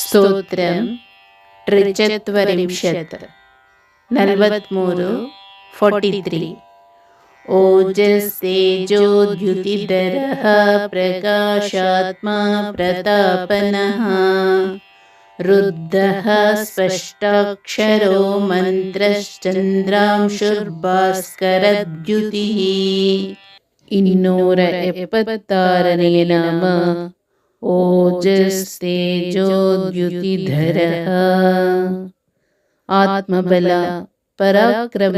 ಸ್ತೋತ್ರ ಟ್ರಿಚತ್ವರಿಂಶತ್ ನಲವತ್ಮೂರು forty three ಓಜಸ್ತೇಜೋದ್ಯುತಿಧರಃ ಪ್ರಕಾಶಾತ್ಮ ಪ್ರತಾಪನಃ ರುದ್ಧಃ ಸ್ಪಷ್ಟಾಕ್ಷರೋ ಮಂತ್ರಶ್ಚಂದ್ರಾಂಶುರ್ಭಾಸ್ಕರದ್ಯುತಿಃ ಇನ್ನೂರ ಎಪ್ಪತ್ತಾರನೆಯ ನಾಮ ಓಜಸ್ತೇಜೋದ್ಯುತಿಧರ. ಆತ್ಮಬಲ ಪರಾಕ್ರಮ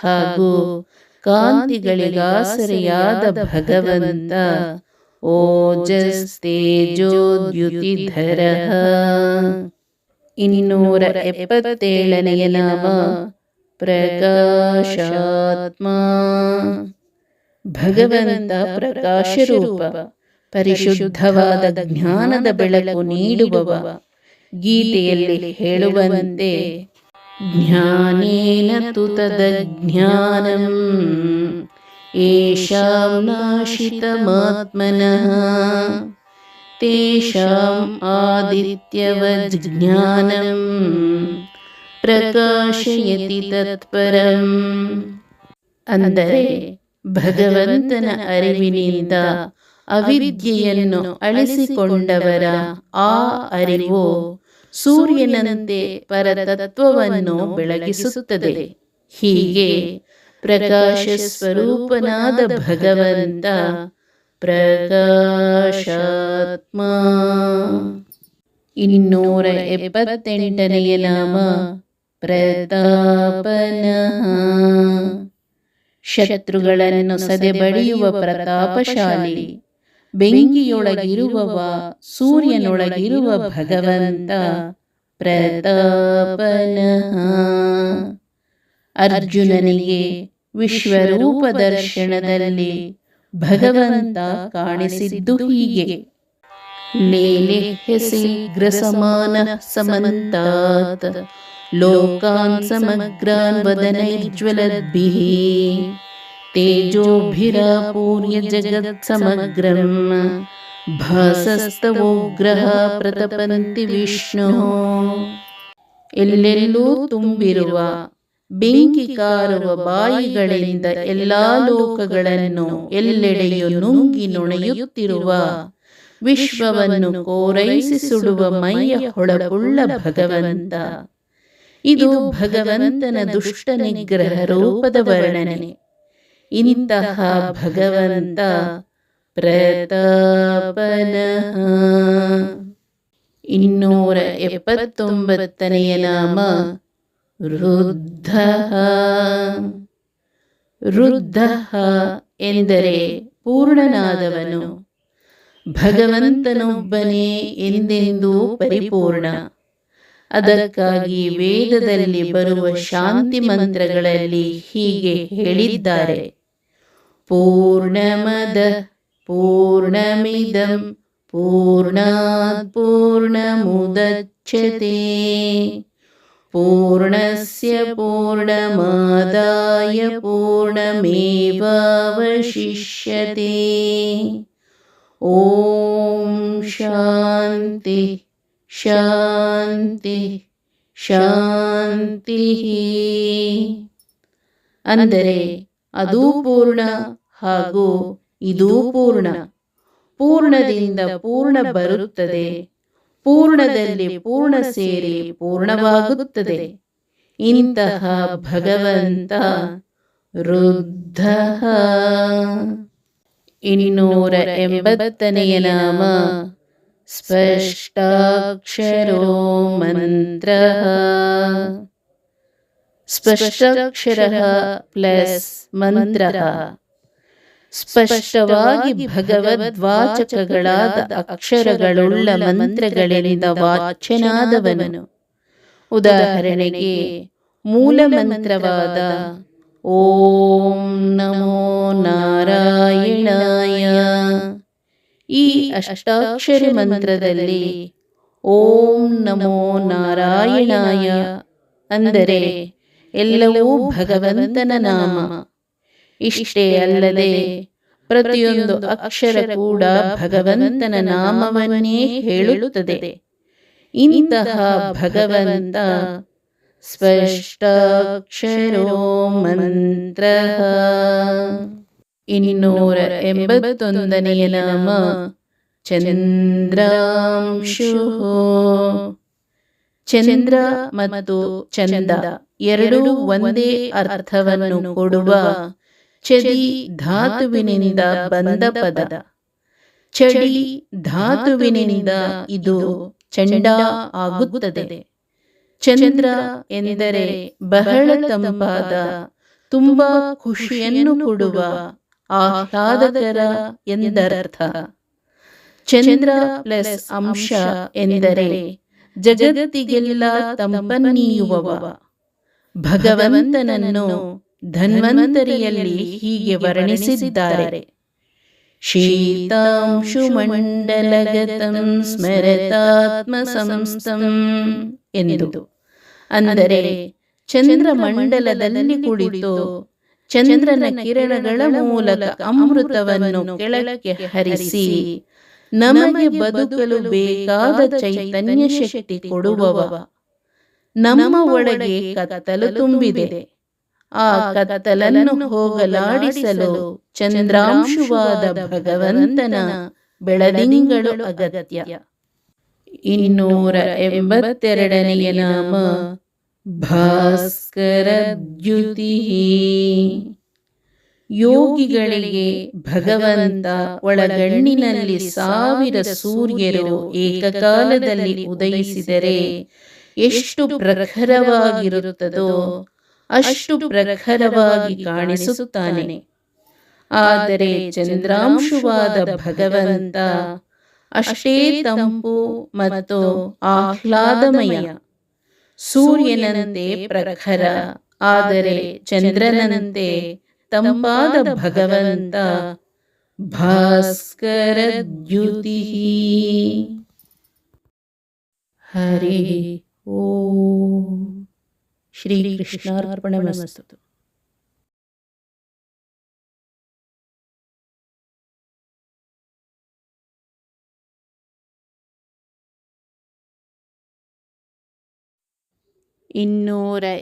ಹಾಗೂ ಕಾಂತಿಗಳಿಗಾಸರೆಯಾದ ಭಗವಂತ ಓಜಸ್ತೇಜೋದ್ಯುತಿಧರ. ಇನ್ನೂರ ಎಪ್ಪತ್ತೇಳನೆಯ ನಾಮ ಪ್ರಕಾಶಾತ್ಮ. ಭಗವಂತ ಪ್ರಕಾಶರೂಪ. ಪರಿಶುದ್ಧವಾದ ಜ್ಞಾನದ ಬೆಳಕು ನೀಡುವವ. ಗೀತೆಯಲ್ಲಿ ಹೇಳುವಂತೆ, ಜ್ಞಾನೇನ ತು ತದಜ್ಞಾನಂ ಏಷಾಂ ನಾಶಿತಮಾತ್ಮನಃ. ತೇಷಾಂ ಆದಿತ್ಯವಜ್ಞಾನಂ ಪ್ರಕಾಶಯತಿ ತತ್ಪರಂ. ಅಂದರೆ ಭಗವಂತನ ಅರಿವಿನಿಂದ ಅವಿದ್ಯೆಯನ್ನು ಅಳಿಸಿಕೊಂಡವರ ಆ ಅರಿವು ಸೂರ್ಯನಂತೆ ಪರತತ್ವವನ್ನು ಬೆಳಗಿಸುತ್ತದೆ. ಹೀಗೆ ಪ್ರಕಾಶ ಸ್ವರೂಪನಾದ ಭಗವಂತ ಪ್ರಕಾಶಾತ್ಮ. ಇನ್ನೂರ ಎಪ್ಪತ್ತೆಂಟನೆಯ ನಾಮ ಪ್ರತಾಪನ. ಶತ್ರುಗಳನ್ನು ಸದೆಬಡಿಯುವ ಪ್ರತಾಪಶಾಲಿ. ಬೆಂಕಿಯೊಳಗಿರುವವ, ಸೂರ್ಯನೊಳಗಿರುವ ಭಗವಂತ ಪ್ರತಾಪನ. ಅರ್ಜುನನಿಗೆ ವಿಶ್ವರೂಪ ದರ್ಶನದಲ್ಲಿ ಭಗವಂತ ಕಾಣಿಸಿದ್ದು ಹೀಗೆ. ಲೇಲೆ ಗ್ರಸಮಾನ ಸಮಂತಾತ್. ಲೋಕಾನ್ ಸಮಗ್ರಾನ್ ವದನೈಜ್ವಲದ್ಭಿಃ ಜಗತ್ ಸಮಗ್ರಂ ಭಾಸಸ್ತವೋಗ್ರಹ ಪ್ರತಪಂತಿ ವಿಷ್ಣು ಎಲ್ಲೆಲ್ಲೂ ತುಂಬಿರುವ ಬೆಂಕಿ ಕಾರುವ ಬಾಯಿಗಳಿಂದ ಎಲ್ಲಾ ಲೋಕಗಳನ್ನು ಎಲ್ಲೆಡೆಯೂ ನುಂಗಿ ನುಣೆಯುತ್ತಿರುವ ವಿಶ್ವವನ್ನು ಕೋರೈಸಿ ಸುಡುವ ಮೈಯ ಹೊಳಪುಳ್ಳ ಭಗವಂತ ಇದು ಭಗವಂತನ ದುಷ್ಟ ನಿಗ್ರಹ ರೂಪದ ವರ್ಣನೆ ಇಂತಹ ಭಗವಂತ ಪ್ರತಾಪನಃ. ಇನ್ನೂರ ಎಪ್ಪತ್ತೊಂಬತ್ತನೆಯ ನಾಮ ವೃದ್ಧ. ವೃದ್ಧ ಎಂದರೆ ಪೂರ್ಣನಾದವನು. ಭಗವಂತನೊಬ್ಬನೇ ಎಂದೆಂದೂ ಪರಿಪೂರ್ಣ. ಅದಕ್ಕಾಗಿ ವೇದದಲ್ಲಿ ಬರುವ ಶಾಂತಿ ಮಂತ್ರಗಳಲ್ಲಿ ಹೀಗೆ ಹೇಳಿದ್ದಾರೆ. ಪೂರ್ಣಮದ ಪೂರ್ಣಮಿದಂ ಪೂರ್ಣಾತ್ ಪೂರ್ಣಮುದಚ್ಯತೆ ಪೂರ್ಣಸ್ಯ ಪೂರ್ಣಮಾದಾಯ ಪೂರ್ಣಮೇವಾವಶಿಷ್ಯತೆ ಓಂ ಶಾಂತಿ ಶಾಂತಿ ಶಾಂತಿ ಅಂದರೆ ಅದೂ ಪೂರ್ಣ ಹಾಗೂ ಇದು ಪೂರ್ಣ. ಪೂರ್ಣದಿಂದ ಪೂರ್ಣ ಬರುತ್ತದೆ. ಪೂರ್ಣದಲ್ಲಿ ಪೂರ್ಣ ಸೇರಿ ಪೂರ್ಣವಾಗುತ್ತದೆ. ಇಂತಹ ಭಗವಂತ ರುದ್ಧ ಇನ್ನೂರ ಎಂಬತ್ತನೆಯ ನಾಮ. ಸ್ಪಷ್ಟಾಕ್ಷರೋ ಮಂತ್ರ. ಸ್ಪಷ್ಟಾಕ್ಷರ ಪ್ಲಸ್ ಮಂತ್ರ. ಸ್ಪಷ್ಟವಾಗಿ ಭಗವದ್ವಾಚಕಗಳಾದ ಅಕ್ಷರಗಳುಳ್ಳ ಮಂತ್ರಗಳಿಂದ ವಾಚ್ಯನಾದವನು ಉದಾಹರಣೆಗೆ ಮೂಲ ಮಂತ್ರವಾದ ಓಂ ನಮೋ ನಾರಾಯಣಾಯ. ಈ ಅಷ್ಟಾಕ್ಷರಿ ಮಂತ್ರದಲ್ಲಿ ಓಂ ನಮೋ ನಾರಾಯಣಾಯ ಅಂದರೆ ಎಲ್ಲವೂ ಭಗವಂತನ ನಾಮ. ಇಷ್ಟೇ ಅಲ್ಲದೆ ಪ್ರತಿಯೊಂದು ಅಕ್ಷರ ಕೂಡ ಭಗವಂತನ ನಾಮವನ್ನೇ ಹೇಳುತ್ತದೆ. ಇಂತಹ ಭಗವಂತ ಸ್ಪಷ್ಟಾಕ್ಷರೋ ಮಂತ್ರ. ಇನ್ನೂರ ಎಂಬತ್ತೊಂದನೆಯ ನಾಮ ಚಂದ್ರಾಂಶು. ಚಂದ್ರ ಮತ್ತು ಚಂದ ಎರಡೂ ಒಂದೇ ಅರ್ಥವನ್ನು ಕೊಡುವ ಚಡಿ ಧಾತುವಿನಿಂದ ಬಂದ ಪದ. ಚಡಿ ಧಾತುವಿನಿಂದ ಇದು ಚಂಡ ಆಗುತ್ತದೆ. ಚಂದ್ರ ಎಂದರೆ ಬಹಳ ತಂಪಾದ, ತುಂಬಾ ಖುಷಿಯನ್ನು ಕೊಡುವ ಆಹ್ಲಾದಕರ ಎಂದರರ್ಥ ಚಂದ್ರ ಪ್ಲಸ್ ಅಂಶ ಎಂದರೆ ಜಗತ್ತಿಗೆಲ್ಲ ತಂಪನ್ನೀಯುವವ. ಭಗವಂತನನ್ನು ಧನ್ವಂತರಿಯಲ್ಲಿ ಹೀಗೆ ವರ್ಣಿಸಿದ್ದಾರೆ. ಶೀತಾಂಶುಮಂಡಲಗತಂ ಸ್ಮರತಾತ್ಮ ಸಂಸ್ಥಂ ಎಂದು. ಅಂದರೆ ಚಂದ್ರಮಂಡಲದಲ್ಲಿ ಕುಳಿತು ಚಂದ್ರನ ಕಿರಣಗಳ ಮೂಲಕ ಅಮೃತವನ್ನು ಕೆಳಕ್ಕೆ ಹರಿಸಿ ನಮಗೆ ಬದುಕಲು ಬೇಕಾದ ಚೈತನ್ಯ ಶಕ್ತಿ ಕೊಡುವವ. ನಮ್ಮ ಒಳಗೆ ಕತ್ತಲು ತುಂಬಿದೆ. ಆ ಕತ್ತಲನ್ನು ಹೋಗಲಾಡಿಸಲು ಚಂದ್ರಾಂಶುವಾದ ಭಗವಂತನ ಬೆಳದಿಂಗಳು ಅಗತ್ಯ. ಇನ್ನೂರ ಎಂಬತ್ತೆರಡನೆಯ ನಾಮ ಭಾಸ್ಕರ ದ್ಯುತಿ. ಯೋಗಿಗಳಿಗೆ ಭಗವಂತ ಒಳಗಣ್ಣಿನಲ್ಲಿ ಸಾವಿರ ಸೂರ್ಯರು ಏಕಕಾಲದಲ್ಲಿ ಉದಯಿಸಿದರೆ ಎಷ್ಟು ಪ್ರಖರವಾಗಿರುತ್ತದೋ ಅಷ್ಟು ಪ್ರಖರವಾಗಿ ಕಾಣಿಸುತ್ತಾನೆ. ಆದರೆ ಚಂದ್ರಾಂಶುವಾದ ಭಗವಂತ ಅಷ್ಟೇ ತಂಪು ಮತ್ತು ಆಹ್ಲಾದಮಯ. ಸೂರ್ಯನಂತೆ ಪ್ರಖರ, ಆದರೆ ಚಂದ್ರನಂತೆ ತಂಪಾದ ಭಗವಂತ ಭಾಸ್ಕರ ದ್ಯುತಿ ಹರಿ ಓಂ. ಶ್ರೀಕೃಷ್ಣಾರ್ಪಣಮಸ್ತು ಇನ್ನೂರ